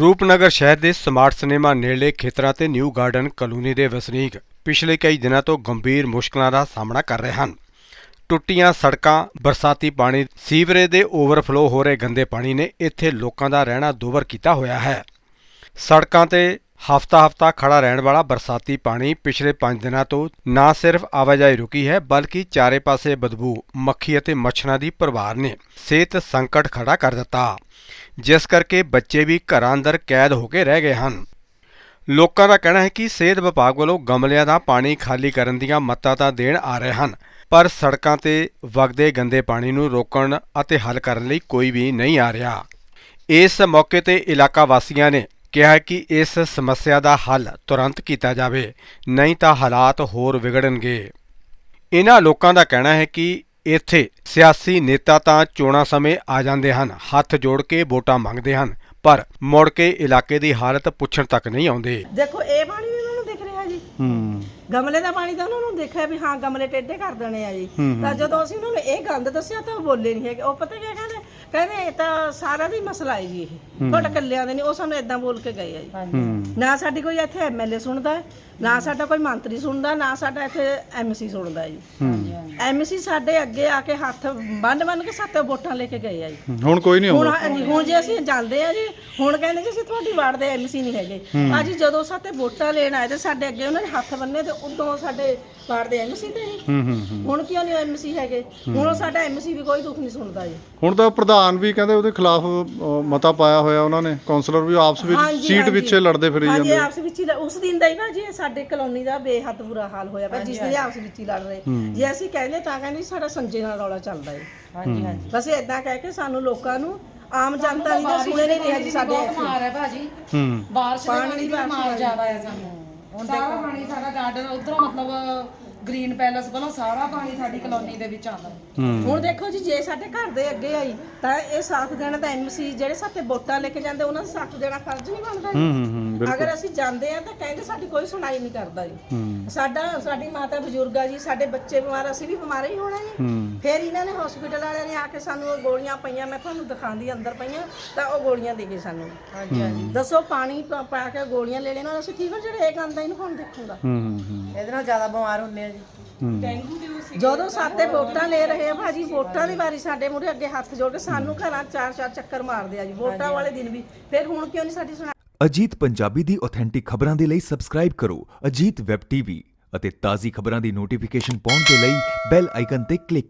ਰੂਪਨਗਰ ਸ਼ਹਿਰ ਦੇ smart cinema ਨੇੜਲੇ ਖੇਤਰਾਂ ਤੇ ਨਿਊ ਗਾਰਡਨ ਕਲੋਨੀ ਦੇ ਵਸਨੀਕ ਪਿਛਲੇ ਕਈ ਦਿਨਾਂ ਤੋਂ ਗੰਭੀਰ ਮੁਸ਼ਕਲਾਂ ਦਾ ਸਾਹਮਣਾ ਕਰ ਰਹੇ ਹਨ। ਟੁੱਟੀਆਂ ਸੜਕਾਂ, ਬਰਸਾਤੀ ਪਾਣੀ, ਸੀਵਰੇਜ ਦੇ ਓਵਰਫਲੋ ਹੋ ਰਹੇ ਗੰਦੇ ਪਾਣੀ ਨੇ ਇੱਥੇ ਲੋਕਾਂ ਦਾ ਰਹਿਣਾ ਦੁਭਰ ਕੀਤਾ ਹੋਇਆ ਹੈ। ਸੜਕਾਂ ਤੇ ਹਫ਼ਤਾ-ਹਫ਼ਤਾ ਖੜਾ ਰਹਿਣ ਵਾਲਾ ਬਰਸਾਤੀ ਪਾਣੀ ਪਿਛਲੇ 5 ਦਿਨਾਂ ਤੋਂ ਨਾ ਸਿਰਫ ਆਵਾਜਾਈ ਰੁਕੀ ਹੈ, ਬਲਕਿ ਚਾਰੇ ਪਾਸੇ ਬਦਬੂ, ਮੱਖੀ ਅਤੇ ਮੱਛਰਾਂ ਦੀ ਪ੍ਰਵਾਰ ਨੇ ਸਿਹਤ ਸੰਕਟ ਖੜਾ ਕਰ ਦਿੱਤਾ, ਜਿਸ ਕਰਕੇ ਬੱਚੇ ਵੀ ਘਰਾਂ ਅੰਦਰ ਕੈਦ ਹੋ ਕੇ ਰਹਿ ਗਏ ਹਨ। ਲੋਕਾਂ ਦਾ ਕਹਿਣਾ ਹੈ ਕਿ ਸਿਹਤ ਵਿਭਾਗ ਵੱਲੋਂ ਗਮਲਿਆਂ ਦਾ ਪਾਣੀ ਖਾਲੀ ਕਰਨ ਦੀਆਂ ਮੱਤਾਂ ਤਾਂ ਦੇਣ ਆ ਰਹੇ ਹਨ, ਪਰ ਸੜਕਾਂ ਤੇ ਵਗਦੇ ਗੰਦੇ ਪਾਣੀ ਨੂੰ ਰੋਕਣ ਅਤੇ ਹੱਲ ਕਰਨ ਲਈ ਕੋਈ ਵੀ ਨਹੀਂ ਆ ਰਿਹਾ। ਇਸ ਮੌਕੇ ਤੇ ਇਲਾਕਾ ਵਾਸੀਆਂ ਨੇ ਕਿਹਾ ਕਿ ਇਸ ਸਮੱਸਿਆ ਦਾ ਹੱਲ ਤੁਰੰਤ ਕੀਤਾ ਜਾਵੇ ਨਹੀਂ ਤਾਂ ਹਾਲਾਤ ਹੋਰ ਵਿਗੜਨਗੇ। ਇਹਨਾਂ ਲੋਕਾਂ ਦਾ ਕਹਿਣਾ ਹੈ ਕਿ ਇੱਥੇ ਸਿਆਸੀ ਨੇਤਾ ਤਾਂ ਚੋਣਾਂ ਸਮੇਂ ਆ ਜਾਂਦੇ ਹਨ ਹੱਥ ਜੋੜ ਕੇ ਵੋਟਾਂ ਮੰਗਦੇ ਹਨ ਪਰ ਮੁੜ ਕੇ ਇਲਾਕੇ ਦੀ ਹਾਲਤ ਪੁੱਛਣ ਤੱਕ ਨਹੀਂ ਆਉਂਦੇ। ਦੇਖੋ ਇਹ ਪਾਣੀ ਵੀ ਉਹਨਾਂ ਨੂੰ ਦਿਖ ਰਿਹਾ ਜੀ। ਹੂੰ। ਗਮਲੇ ਦਾ ਪਾਣੀ ਤਾਂ ਉਹਨਾਂ ਨੂੰ ਦੇਖਿਆ ਵੀ ਹਾਂ ਗਮਲੇ ਟੇਢੇ ਕਰ ਦੇਣੇ ਆ ਜੀ। ਤਾਂ ਜਦੋਂ ਅਸੀਂ ਉਹਨਾਂ ਨੂੰ ਇਹ ਗੰਦ ਦੱਸਿਆ ਤਾਂ ਉਹ ਬੋਲੇ ਨਹੀਂ ਹੈਗੇ। ਉਹ ਪਤਾ ਕੀ ਕਹਿੰਦੇ ਇਹ ਤਾਂ ਸਾਰਾ ਦੀ ਮਸਲਾ ਹੈ ਜੀ ਇਹ। ਤੁਹਾਡੇ ਕੱਲਿਆਂ ਦੇ ਨਹੀਂ ਉਹ ਸਾਨੂੰ ਇਦਾਂ ਬੋਲ ਕੇ ਗਏ ਆ ਜੀ। ਨਾ ਸਾਡੀ ਕੋਈ ਇੱਥੇ ਐਮਐਲਏ ਸੁਣਦਾ ਨਾ ਸਾਡਾ ਕੋਈ ਮੰਤਰੀ ਸੁਣਦਾ ਨਾ ਸਾਡਾ ਇੱਥੇ ਐਮਸੀ ਸੁਣਦਾ ਜੀ। ਐਮਸੀ ਸਾਡੇ ਅੱਗੇ ਆ ਕੇ ਹੱਥ ਬੰਨ ਬੰਨ ਕੇ ਸਾਤੇ ਵੋਟਾਂ ਲੈ ਕੇ ਗਏ ਆ ਜੀ। ਹੁਣ ਕੋਈ ਨਹੀਂ ਹੁਣ ਹਾਂਜੀ ਹੁਣ ਜੇ ਅਸੀਂ ਜਾਂਦੇ ਆ ਜੀ ਹੁਣ ਕਹਿੰਦੇ ਜੀ ਅਸੀਂ ਤੁਹਾਡੀ ਵਾਰਡ ਦੇ ਐਮਸੀ ਨਹੀਂ ਹੈਗੇ। ਅੱਜ ਜਦੋਂ ਸਾਤੇ ਵੋਟਾਂ ਲੈਣ ਆਏ ਤੇ ਸਾਡੇ ਅੱਗੇ ਉਹਨਾਂ ਨੇ ਹੱਥ ਬੰਨੇ ਤੇ ਉਦੋਂ ਸਾਡੇ ਵਾਰਡ ਦੇ ਐਮਸੀ ਤੇ ਜੀ। ਹੁਣ ਕਿਉਂ ਨਹੀਂ ਐਮਸੀ ਹੈਗੇ? ਹੁਣ ਸਾਡਾ ਐਮਸੀ ਵੀ ਕੋਈ ਦੁੱਖ ਨਹੀਂ ਸੁਣਦਾ ਜੀ। ਹੁਣ ਤਾਂ ਪ੍ਰਧਾਨ ਵੀ ਕਹਿੰਦੇ ਉਹਦੇ ਖਿਲਾਫ ਅ, ਮਤਾ ਪਾਇਆ ਹੋਇਆ ਉਹਨਾਂ ਨੇ। ਕਾਉਂਸਲਰ ਵੀ ਆਪਸ ਵਿੱਚ ਹਾਂਜੀ, ਸੀਟ ਹਾਂਜੀ। ਪਿੱਛੇ ਲੜਦੇ ਫਿਰੀ ਹਾਂਜੀ ਜਾਂਦੇ। ਆਪਸ ਵਿੱਚ ਹੀ ਲ- ਉਸ ਦਿਨ ਦਾ ਹੀ ਭਾਜੀ ਇਹ ਸਾਡੇ ਕਲੋਨੀ ਦਾ ਬੇਹੱਦ ਬੁਰਾ ਹਾਲ ਹੋਇਆ ਪਰ ਜਿਸ ਦੇ ਆਪਸ ਵਿੱਚ ਹੀ ਲੜ ਰਹੇ। ਜੇ ਅਸੀਂ ਕਹਿੰਦੇ ਤਾਂ ਕਹਿੰਦੇ ਜੀ ਸਾਡਾ ਸੰਜੇ ਨਾਲ ਰੌਲਾ ਚੱਲਦਾ ਹੈ ਹਾਂਜੀ ਹਾਂਜੀ। ਬਸ ਇਦਾਂ ਕਹਿ ਕੇ ਸਾਨੂੰ ਲੋਕਾਂ ਨੂੰ ਆਮ ਜਨਤਾ ਦੀ ਤਾਂ ਸੁਣੇ ਨਹੀਂ ਰਿਹਾ ਜੀ ਸਾਡੇ ਇੱਥੇ। ਮਾਰ ਹੈ ਭਾਜੀ। ਹੂੰ। ਬਾਰਿਸ਼ ਦੇ ਪਾਣੀ ਦੀ ਮਾਰ ਜ਼ਿਆਦਾ ਹੈ ਸਾਨੂੰ। ਸਾਰਾ ਪਾਣੀ ਸਾਡਾ ਗਾਰਡਨ ਉਧਰੋਂ ਮਤਲਬ ਗ੍ਰੀਨ ਪੈਲਸ ਵੱਲੋਂ ਸਾਰਾ ਪਾਣੀ ਸਾਡੀ ਕਲੋਨੀ ਦੇ ਵਿੱਚ ਆਉਂਦਾ। ਹੁਣ ਦੇਖੋ ਜੀ ਜੇ ਸਾਡੇ ਘਰ ਦੇ ਅੱਗੇ ਆਈ ਤਾਂ ਇਹ ਸਾਥ ਦੇਣਾ ਤਾਂ ਐਮਸੀ ਜਿਹੜੇ ਸਾਥੇ ਵੋਟਾਂ ਲੈ ਕੇ ਜਾਂਦੇ ਉਹਨਾਂ ਦਾ ਸਾਥ ਦੇਣਾ ਫਰਜ਼ ਨਹੀਂ ਬਣਦਾ ਜੀ। ਹੂੰ ਹੂੰ ਅਗਰ ਅਸੀਂ ਜਾਂਦੇ ਆ ਤਾਂ ਕਹਿੰਦੇ ਸਾਡੀ ਕੋਈ ਸੁਣਾਈ ਨਹੀਂ ਕਰਦਾ ਜੀ। ਸਾਡਾ ਸਾਡੀ ਮਾਤਾ ਬਜ਼ੁਰਗ ਆ ਜੀ ਸਾਡੇ ਬੱਚੇ ਬਿਮਾਰ ਅਸੀਂ ਵੀ ਬਿਮਾਰ ਹੀ ਹੋਣਾ ਜੀ। ਫਿਰ ਇਹਨਾਂ ਨੇ ਹਸਪੀਟਲ ਵਾਲਿਆਂ ਨੇ ਆ ਕੇ ਸਾਨੂੰ ਉਹ ਗੋਲੀਆਂ ਪਈਆਂ ਮੈਂ ਤੁਹਾਨੂੰ ਦਿਖਾਉਂਦੀ ਅੰਦਰ ਪਈਆਂ ਤਾਂ ਉਹ ਗੋਲੀਆਂ ਦੇ ਗਏ ਸਾਨੂੰ। ਹਾਂਜੀ ਹਾਂਜੀ। ਦੱਸੋ ਪਾਣੀ ਪਾ ਕੇ ਗੋਲੀਆਂ ਲੈ ਲੈਣਾ ਅਸੀਂ ਠੀਕ ਹੋ ਜਿਹੜੇ ਇਹ ਗੰਦਾ ਇਹਨੂੰ ਕੌਣ ਦੇਖੂਗਾ? ਹੂੰ ਹੂੰ। ਇਹਦੇ ਨਾਲ ਜ਼ਿਆਦਾ ਬਿਮਾਰ ਹੁੰਦੇ ਆ ਜੀ। ਜਦੋਂ ਸਾਤੇ ਵੋਟਾਂ ਲੈ ਰਹੇ ਆ ਭਾਜੀ ਵੋਟਾਂ ਦੀ ਵਾਰੀ ਸਾਡੇ ਮੂਹਰੇ ਅੱਗੇ ਹੱਥ ਜੋੜ ਕੇ ਸਾਨੂੰ ਘਰਾਂ ਚਾਰ ਚਾਰ ਚੱਕਰ ਮਾਰਦੇ ਆ ਜੀ ਵੋਟਾਂ ਵਾਲੇ ਦਿਨ ਵੀ। ਫਿਰ ਹੁਣ ਕਿਉਂ ਨਹੀਂ ਸਾਡੀ ਸੁਣਾ ਅਜੀਤ ਪੰਜਾਬੀ ਦੀ ਆਥੈਂਟਿਕ ਖਬਰਾਂ ਦੇ ਲਈ ਸਬਸਕ੍ਰਾਈਬ ਕਰੋ ਅਜੀਤ ਵੈਬ ਟੀਵੀ ਅਤੇ ਤਾਜ਼ੀ ਖਬਰਾਂ ਦੀ ਨੋਟੀਫਿਕੇਸ਼ਨ ਪਾਉਣ ਦੇ ਲਈ ਬੈਲ ਆਈਕਨ ਤੇ ਕਲਿੱਕ